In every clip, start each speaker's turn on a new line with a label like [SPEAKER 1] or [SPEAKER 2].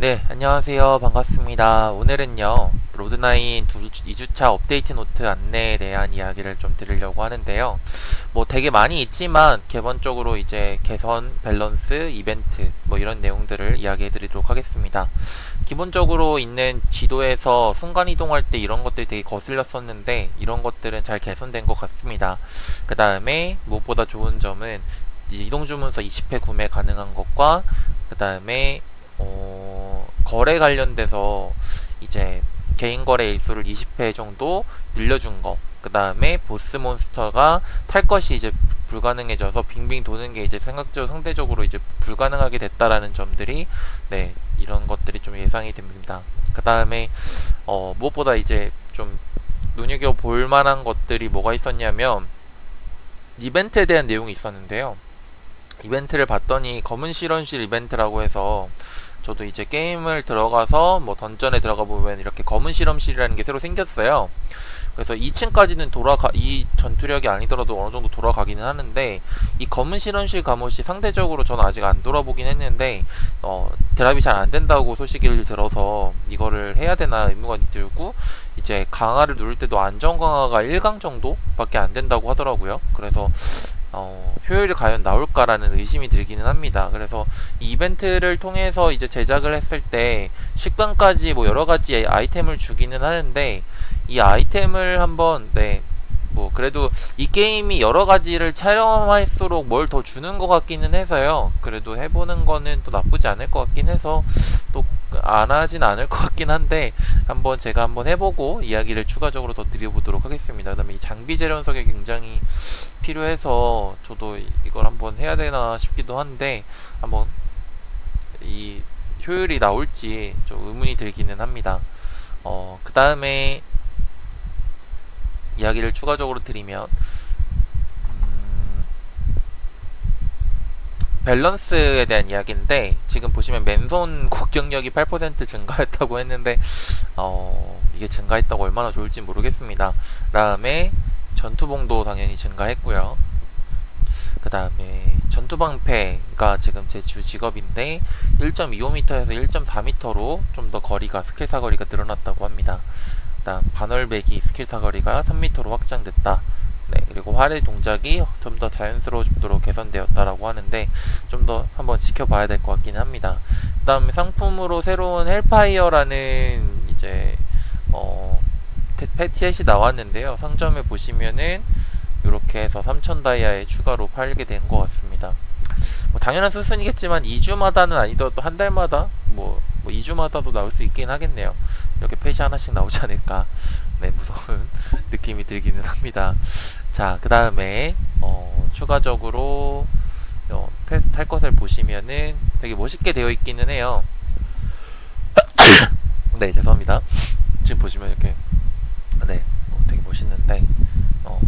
[SPEAKER 1] 네, 안녕하세요. 반갑습니다. 오늘은요, 로드9 2주차 업데이트 노트 안내에 대한 이야기를 좀 드리려고 하는데요. 뭐 되게 많이 있지만, 기본적으로 이제 개선, 밸런스, 이벤트, 뭐 이런 내용들을 이야기해 드리도록 하겠습니다. 기본적으로 있는 지도에서 순간이동할 때 이런 것들이 되게 거슬렸었는데, 이런 것들은 잘 개선된 것 같습니다. 그 다음에 무엇보다 좋은 점은, 이제 이동주문서 20회 구매 가능한 것과, 그 다음에 어, 거래 관련돼서 이제 개인 거래 일수를 20회 정도 늘려준 거. 그 다음에 보스 몬스터가 탈 것이 이제 불가능해져서 빙빙 도는 게 이제 생각적으로 상대적으로 이제 불가능하게 됐다라는 점들이 네 이런 것들이 좀 예상이 됩니다. 그 다음에 어 무엇보다 이제 좀 눈여겨 볼 만한 것들이 뭐가 있었냐면 이벤트에 대한 내용이 있었는데요. 이벤트를 봤더니 검은 실험실 이벤트라고 해서 저도 이제 게임을 들어가서 뭐 던전에 들어가 보면 이렇게 검은 실험실이라는 게 새로 생겼어요. 그래서 2층까지는 돌아가 이 전투력이 아니더라도 어느 정도 돌아가기는 하는데 이 검은 실험실 감옷이 상대적으로 저는 아직 안 돌아보긴 했는데 어 드랍이 잘 안 된다고 소식을 들어서 이거를 해야 되나 의무가 들고 이제 강화를 누를 때도 안전 강화가 1강 정도밖에 안 된다고 하더라고요. 그래서 어, 효율이 과연 나올까라는 의심이 들기는 합니다. 그래서 이 이벤트를 통해서 이제 제작을 했을 때 식빵까지 뭐 여러 가지 아이템을 주기는 하는데 이 아이템을 한번 네. 뭐 그래도 이 게임이 여러 가지를 촬영할수록 뭘 더 주는 것 같기는 해서요. 그래도 해보는 거는 또 나쁘지 않을 것 같긴 해서 또 안 하진 않을 것 같긴 한데 한번 제가 한번 해보고 이야기를 추가적으로 더 드려보도록 하겠습니다. 그다음에 이 장비 재련석이 굉장히 필요해서 저도 이- 이걸 한번 해야 되나 싶기도 한데 한번 이 효율이 나올지 좀 의문이 들기는 합니다. 어, 그 다음에 이야기를 추가적으로 드리면 음, 밸런스에 대한 이야기인데 지금 보시면 맨손 공격력이 8% 증가했다고 했는데 어, 이게 증가했다고 얼마나 좋을지 모르겠습니다. 그다음에 전투봉도 당연히 증가했고요. 그 다음에 전투방패가 지금 제 주 직업인데 1.25m에서 1.4m로 좀 더 거리가 스킬 사거리가 늘어났다고 합니다. 그다음 반월배기 스킬 사거리가 3m로 확장됐다. 네, 그리고 활의 동작이 좀 더 자연스러워지도록 개선되었다라고 하는데 좀 더 한번 지켜봐야 될 것 같긴 합니다. 그다음에 상품으로 새로운 헬파이어라는 이제 어 테- 패티햇이 나왔는데요. 상점에 보시면은 이렇게 해서 3000 다이아에 추가로 팔게 된 것 같습니다. 뭐 당연한 수순이겠지만 2주마다는 아니더라도 한 달마다 뭐, 뭐 2주마다도 나올 수 있긴 하겠네요. 이렇게 펫이 하나씩 나오지 않을까. 네, 무서운 느낌이 들기는 합니다. 자, 그 다음에 어, 추가적으로 어, 패스 탈 것을 보시면은 되게 멋있게 되어 있기는 해요. 네, 죄송합니다. 지금 보시면 이렇게 네, 어, 되게 멋있는데 어,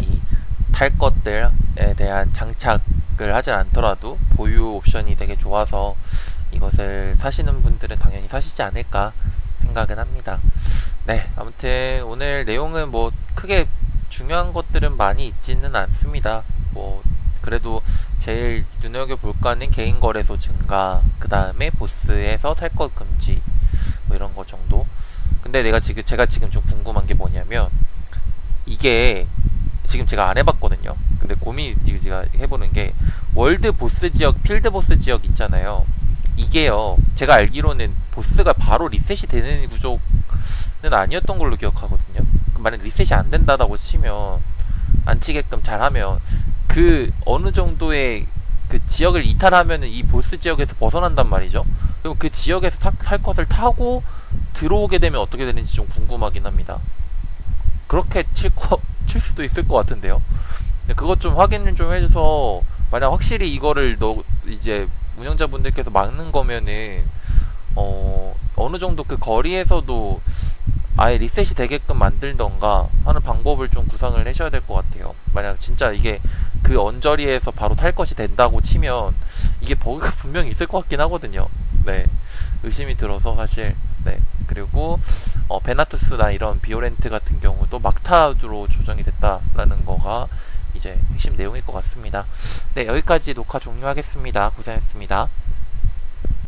[SPEAKER 1] 이탈 것들에 대한 장착을 하지 않더라도 보유 옵션이 되게 좋아서 이것을 사시는 분들은 당연히 사시지 않을까 생각은 합니다. 네, 아무튼 오늘 내용은 뭐 크게 중요한 것들은 많이 있지는 않습니다. 뭐 그래도 제일 눈여겨 볼 거는 개인 거래소 증가, 그 다음에 보스에서 탈 것 금지, 뭐 이런 거 정도. 근데 내가 지금 제가 지금 좀 궁금한 게 뭐냐면 이게 지금 제가 안 해봤거든요. 근데 고민 제가 해보는 게 월드 보스 지역, 필드 보스 지역 있잖아요. 이게요. 제가 알기로는 보스가 바로 리셋이 되는 구조는 아니었던 걸로 기억하거든요. 만약 리셋이 안 된다라고 치면 안 치게끔 잘하면 그 어느 정도의 그 지역을 이탈하면은 이 보스 지역에서 벗어난단 말이죠. 그럼 그 지역에서 타, 탈 것을 타고 들어오게 되면 어떻게 되는지 좀 궁금하긴 합니다. 그렇게 칠, 거, 칠 수도 있을 것 같은데요. 그것 좀 확인을 좀 해줘서 만약 확실히 이거를 너 이제 운영자분들께서 막는 거면은 어 어느 정도 그 거리에서도 아예 리셋이 되게끔 만들던가 하는 방법을 좀 구상을 하셔야 될 것 같아요. 만약 진짜 이게 그 언저리에서 바로 탈 것이 된다고 치면 이게 버그가 분명히 있을 것 같긴 하거든요. 네. 의심이 들어서 사실 네. 그리고 어, 베나투스나 이런 비오렌트 같은 경우도 막타주로 조정이 됐다라는 거가 이제 핵심 내용일 것 같습니다. 네, 여기까지 녹화 종료하겠습니다. 고생했습니다.